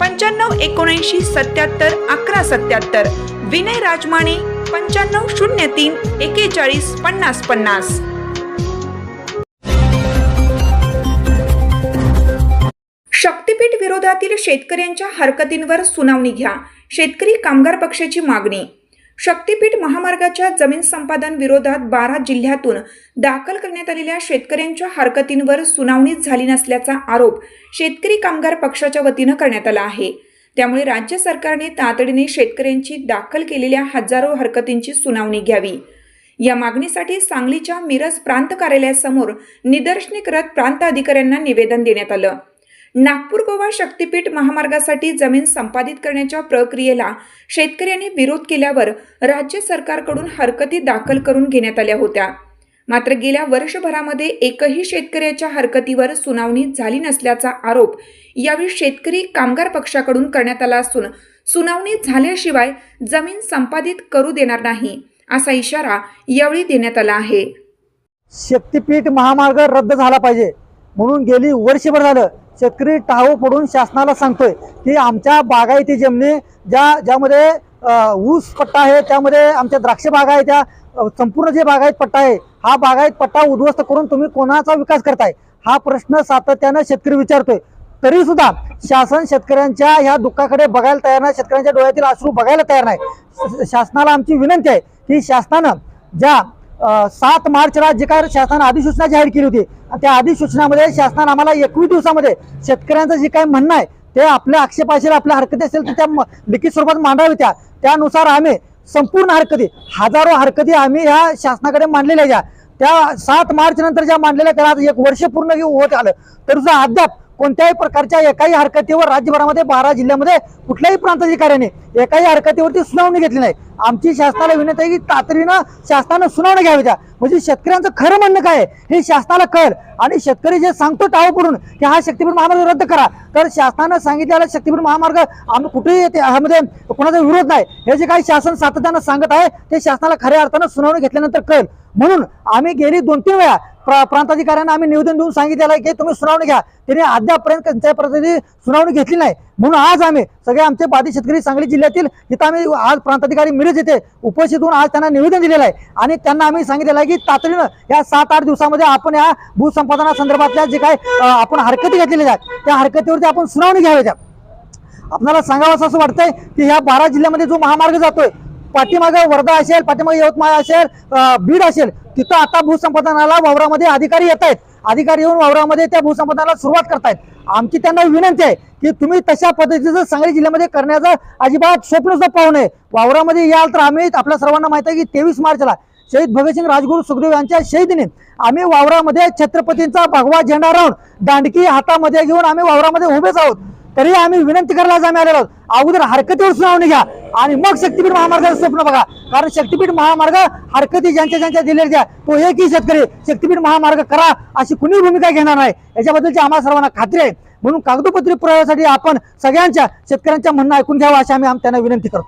पंच्याण्णव एकोणऐंशी सत्याहत्तर अकरा सत्याहत्तर. विनय राजमाने पंच्याण्णव शून्य तीन एकेचाळीस पन्नास पन्नास. शक्तीपीठ विरोधातील शेतकऱ्यांच्या हरकतींवर सुनावणी घ्या. शेतकरी कामगार पक्षाची मागणी शक्तीपीठ महामार्गाच्या जमीन संपादन विरोधात बारा जिल्ह्यातून दाखल करण्यात आलेल्या शेतकऱ्यांच्या हरकतींवर सुनावणीच झाली नसल्याचा आरोप शेतकरी कामगार पक्षाच्या वतीनं करण्यात आला आहे. त्यामुळे राज्य सरकारने तातडीने शेतकऱ्यांची दाखल केलेल्या हजारो हरकतींची सुनावणी घ्यावी. या मागणीसाठी सांगलीच्या मिरज प्रांत कार्यालयासमोर निदर्शने करत प्रांत अधिकाऱ्यांना निवेदन देण्यात आलं. नागपूर गोवा शक्तीपीठ महामार्गासाठी जमीन संपादित करण्याच्या प्रक्रियेला शेतकऱ्यांनी विरोध केल्यावर राज्य सरकारकडून हरकती दाखल करून घेण्यात आल्या होत्या. मात्र गेल्या वर्षभरामध्ये एकही शेतकऱ्याच्या हरकतीवर सुनावणी झाली नसल्याचा आरोप यावेळी शेतकरी कामगार पक्षाकडून करण्यात आला असून सुनावणी झाल्याशिवाय जमीन संपादित करू देणार नाही असा इशारा यावेळी देण्यात आला आहे. शक्तीपीठ महामार्ग रद्द झाला पाहिजे. म्हणून गेली वर्षभर झालं. शेतकरी टाहो पडून शासनाला सांगतोय की आमच्या बागायती जमिनी ज्या ज्यामध्ये ऊस पट्टा आहे त्यामध्ये आमच्या द्राक्ष बागा आहे त्या संपूर्ण जे बागायत पट्टा आहे हा बागायत पट्टा उद्ध्वस्त करून तुम्ही कोणाचा विकास करताय? हा प्रश्न सातत्यानं शेतकरी विचारतोय. तरी सुद्धा शासन शेतकऱ्यांच्या ह्या दुःखाकडे बघायला तयार नाही शेतकऱ्यांच्या डोळ्यातील अश्रू बघायला तयार नाही. शासनाला आमची विनंती आहे की शासनानं ज्या सात मार्चला जे काय शासनानं अधिसूचना जाहीर केली होती त्या अधिसूचनामध्ये शासनानं आम्हाला एकवीस दिवसामध्ये शेतकऱ्यांचं जे काही म्हणणं आहे ते आपल्या आक्षेपाशील आपल्या हरकती असेल तर त्या लिखित स्वरूपात मांडावी त्या. त्यानुसार आम्ही संपूर्ण हरकती हजारो हरकती आम्ही ह्या शासनाकडे मांडलेल्या ज्या त्या सात मार्च नंतर ज्या मांडलेल्या त्याला आज एक वर्ष पूर्ण होत आलं. तर सुद्धा अद्याप कोणत्याही प्रकारच्या एकाही हरकतीवर राज्यभरामध्ये बारा जिल्ह्यामध्ये कुठल्याही प्रांताधिकाऱ्याने एकाही हरकतीवरती सुनावणी घेतली नाही. आमची शासनाला विनंती आहे की तातडीनं शासनानं सुनावणी घ्यावी त्या म्हणजे शेतकऱ्यांचं खरं म्हणणं काय हे शासनाला कळ आणि शेतकरी जे सांगतो टाव पडून की हा शक्तीपीठ महामार्ग रद्द करा. तर शासनानं सांगितलेला शक्तीपीठ महामार्ग आम्ही कुठेही ह्यामध्ये कोणाचा विरोध नाही. हे जे काही शासन सातत्यानं सांगत आहे ते शासनाला खऱ्या अर्थानं सुनावणी घेतल्यानंतर कळ म्हणून आम्ही गेली दोन तीन वेळा प्रा- प्रांताधिकाऱ्यांना आम्ही निवेदन देऊन सांगितलेलं आहे की तुम्ही सुनावणी घ्या. त्यांनी अद्यापपर्यंत त्यांच्या प्रतिनिधी सुनावणी घेतली नाही. म्हणून आज आम्ही सगळे आमचे बाधित शेतकरी सांगली जिल्ह्यातील इथं आम्ही आज प्रांताधिकारी मिरज येथे उपस्थित होऊन आज त्यांना निवेदन दिलेलं आहे. आणि त्यांना आम्ही सांगितलेलं आहे की तातडीनं या सात आठ दिवसामध्ये आपण या भूसंपादना जे काय आपण हरकती घेतलेल्या आहेत त्या हरकतीवरती आपण सुनावणी घ्यावी. त्या आपल्याला सांगावं असं वाटतंय की ह्या बारा जिल्ह्यामध्ये जो महामार्ग जातोय पाठीमागे वर्धा असेल पाठीमागे यवतमाळ असेल बीड असेल तिथं आता भूसंपादनाला वावरामध्ये अधिकारी येत आहेत. अधिकारी येऊन वावरामध्ये त्या भूसंपादनाला सुरुवात करतायत आमची त्यांना विनंती आहे की तुम्ही तशा पद्धतीचं सांगली जिल्ह्यामध्ये करण्याचं अजिबात स्वप्न सुद्धा पाहू नये. वावरामध्ये याल तर आम्ही आपल्या सर्वांना माहिती आहे की तेवीस मार्चला शहीद भगतसिंग राजगुरू सुखदेव यांच्या शहीदीने आम्ही वावरामध्ये छत्रपतींचा भगवा झेंडा राहून दांडकी हातामध्ये घेऊन आम्ही वावरामध्ये उभेच आहोत. तरी आम्ही विनंती करायला आम्ही आलेलो आहोत. अगोदर हरकतीवर सुनावणी घ्या आणि मग शक्तीपीठ महामार्गाचं स्वप्न बघा. कारण शक्तीपीठ महामार्ग हरकती ज्यांच्या ज्यांच्या दिलेल्या द्या तो एकही शेतकरी शक्तीपीठ महामार्ग करा अशी कुणी भूमिका घेणार नाही. याच्याबद्दलची आम्हाला सर्वांना खात्री आहे. म्हणून कागदोपत्री पुराव्यासाठी आपण सगळ्यांच्या शेतकऱ्यांच्या म्हणणं ऐकून घ्यावं अशी आम्ही आम- त्यांना विनंती करतो.